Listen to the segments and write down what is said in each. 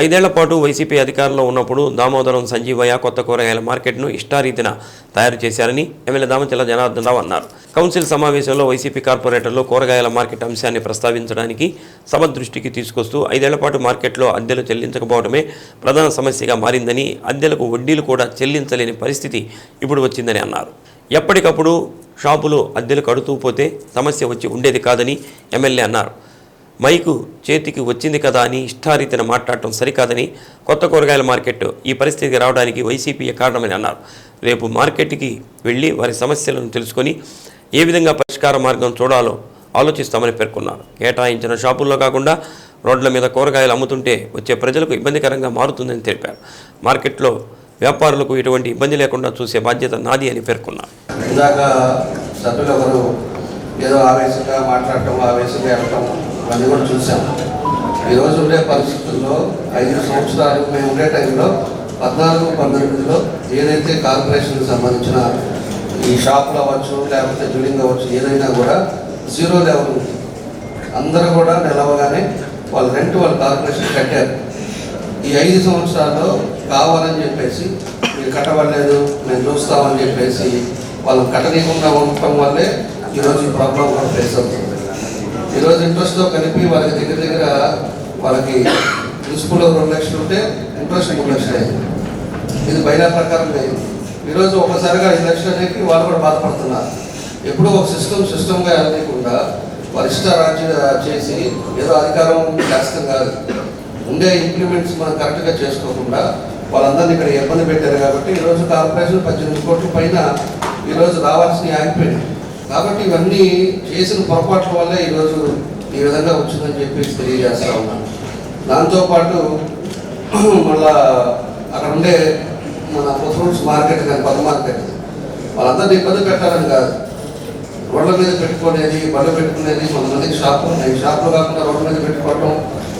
ఐదేళ్ళ పాటు వైసీపీ అధికారంలో ఉన్నప్పుడు దామోదరం సంజీవయ్య కొత్త కూరగాయల మార్కెట్ను ఇష్టారీతిన తయారు చేశారని ఎమ్మెల్యే దామచల జనార్దన్ రావు అన్నారు. కౌన్సిల్ సమావేశంలో వైసీపీ కార్పొరేటర్లు కూరగాయల మార్కెట్ అంశాన్ని ప్రస్తావించడానికి సభ దృష్టికి తీసుకొస్తూ ఐదేళ్ళ పాటు మార్కెట్లో అద్దెలు చెల్లించకపోవడమే ప్రధాన సమస్యగా మారిందని అద్దెలకు వడ్డీలు కూడా చెల్లించలేని పరిస్థితి ఇప్పుడు వచ్చిందని అన్నారు. ఎప్పటికప్పుడు షాపులు అద్దెలు కడుతూ పోతే సమస్య వచ్చి ఉండేది కాదని ఎమ్మెల్యే అన్నారు. మైకు చేతికి వచ్చింది కదా అని ఇష్టారీతిన మాట్లాడటం సరికాదని కొత్త కూరగాయల మార్కెట్ ఈ పరిస్థితికి రావడానికి వైసీపీ కారణమని అన్నారు. రేపు మార్కెట్కి వెళ్ళి వారి సమస్యలను తెలుసుకొని ఏ విధంగా పరిష్కార మార్గం చూడాలో ఆలోచిస్తామని పేర్కొన్నారు. కేటాయించిన షాపుల్లో కాకుండా రోడ్ల మీద కూరగాయలు అమ్ముతుంటే వచ్చే ప్రజలకు ఇబ్బందికరంగా మారుతుందని తెలిపారు. మార్కెట్లో వ్యాపారులకు ఎటువంటి ఇబ్బంది లేకుండా చూసే బాధ్యత నాది అని పేర్కొన్నారు. ఇందాక సభ్యులు ఎవరు ఏదో ఆవేశంగా మాట్లాడటం ఆవేశంగా వెళ్ళటం ఇవన్నీ కూడా చూసాం. ఈరోజు ఉండే పరిస్థితుల్లో ఐదు సంవత్సరాలు మేము ఉండే టైంలో పద్నాలుగు పంతొమ్మిదిలో ఏదైతే కార్పొరేషన్కి సంబంధించిన ఈ షాపులు అవ్వచ్చు లేకపోతే బిల్డింగ్ అవ్వచ్చు ఏదైనా కూడా జీరో లెవెల్ ఉంది. అందరూ కూడా నిలవగానే వాళ్ళు రెంట్ వాళ్ళు కార్పొరేషన్ కట్టారు. ఈ ఐదు సంవత్సరాల్లో కావాలని చెప్పేసి మీరు కట్టబడలేదు మేము చూస్తామని చెప్పేసి వాళ్ళు కట్టనీయకుండా ఉండటం వల్లే ఈరోజు ఈ ప్రాబ్లం కూడా ఫేస్ అవుతుంది. ఈరోజు ఇంట్రెస్ట్తో కలిపి వాళ్ళకి దగ్గర దగ్గర వాళ్ళకి ప్రిన్సిపల్ రెండు లక్షలు ఉంటే ఇంట్రెస్ట్ మూడు లక్షలు అయ్యింది. ఇది బయట ప్రకారం లేదు. ఈరోజు ఒకసారిగా ఐదు లక్షలు అనేది వాళ్ళు కూడా బాధపడుతున్నారు. ఎప్పుడూ ఒక సిస్టమ్ సిస్టమ్గా వెళ్ళకుండా వరిష్ట రాజ్య చేసి ఏదో అధికారం శాస్త్రం కాదు. ఉండే ఇంప్లిమెంట్స్ మనం కరెక్ట్గా చేసుకోకుండా వాళ్ళందరినీ ఇక్కడ ఇబ్బంది పెట్టారు కాబట్టి ఈరోజు కార్పొరేషన్ పద్దెనిమిది కోట్ల పైన ఈరోజు రావాల్సినవి ఆగిపోయినాయి కాబట్టి ఇవన్నీ చేసిన పొరపాట్ల వల్లే ఈరోజు ఈ విధంగా వచ్చిందని చెప్పేసి తెలియజేస్తా ఉన్నాను. దాంతోపాటు మళ్ళా అక్కడ ఉండే మన ఫ్రూట్స్ మార్కెట్ కానీ పద మార్కెట్ వాళ్ళందరినీ ఇబ్బంది పెట్టాలని కాదు. రోడ్ల మీద పెట్టుకునేది బండ్లు పెట్టుకునేది కొంతమందికి షాపు ఉన్నాయి షాపులు కాకుండా రోడ్ల మీద పెట్టుకోవటం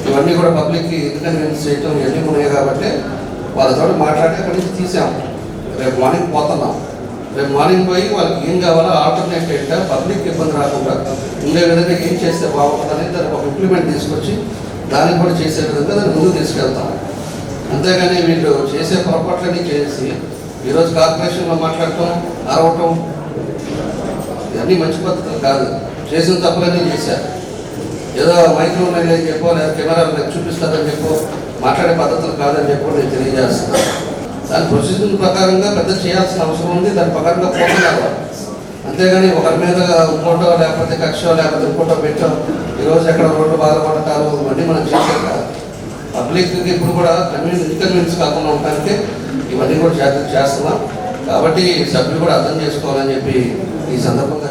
ఇవన్నీ కూడా పబ్లిక్కి ఇన్కన్వీనియన్స్ చేయటం ఇవన్నీ ఉన్నాయి కాబట్టి వాళ్ళతో మాట్లాడి అక్కడి నుంచి తీసాం రేపు మార్నింగ్ పోతున్నాం. రేపు మార్నింగ్ పోయి వాళ్ళకి ఏం కావాలో ఆల్టర్నేట్ ఏంటో పబ్లిక్ ఇబ్బంది రాకుండా ఉండే విధంగా ఏం చేస్తే బాగుంటుంది దానికి ఒక ఇంప్లిమెంట్ తీసుకొచ్చి దాన్ని కూడా చేసే విధంగా దాన్ని ముందుకు తీసుకెళ్తాం. అంతేగాని వీళ్ళు చేసే పొరపాట్లన్నీ చేసి ఈరోజు కార్పొరేషన్లో మాట్లాడటం అరవటం ఇవన్నీ మంచి పద్ధతులు కాదు. చేసిన తప్పులన్నీ చేశారు. ఏదో మైక్రో ఉన్నాయని చెప్పో లేదా కెమెరాలు నాకు చూపిస్తారని చెప్పో మాట్లాడే పద్ధతులు కాదని చెప్పో నేను తెలియజేస్తున్నాను. దాని ప్రొసీజర్ ప్రకారంగా పెద్ద చేయాల్సిన అవసరం ఉంది. దాని ప్రకారంగా పోతున్నారు అంతేగాని ఒకరి మీద ఇంకోటో లేకపోతే కక్షో లేకపోతే ఇంకోటో పెట్టో ఈరోజు ఎక్కడ రోడ్డు బాధపడతారు ఇవన్నీ మనం చేసేది పబ్లిక్ పబ్లిక్కి ఇప్పుడు కూడా కన్వీన్స్ ఇన్కన్వీన్స్ కాకుండా ఉండడానికి ఇవన్నీ కూడా జాగ్రత్త చేస్తున్నాం. కాబట్టి సభ్యులు కూడా అర్థం చేసుకోవాలని చెప్పి ఈ సందర్భంగా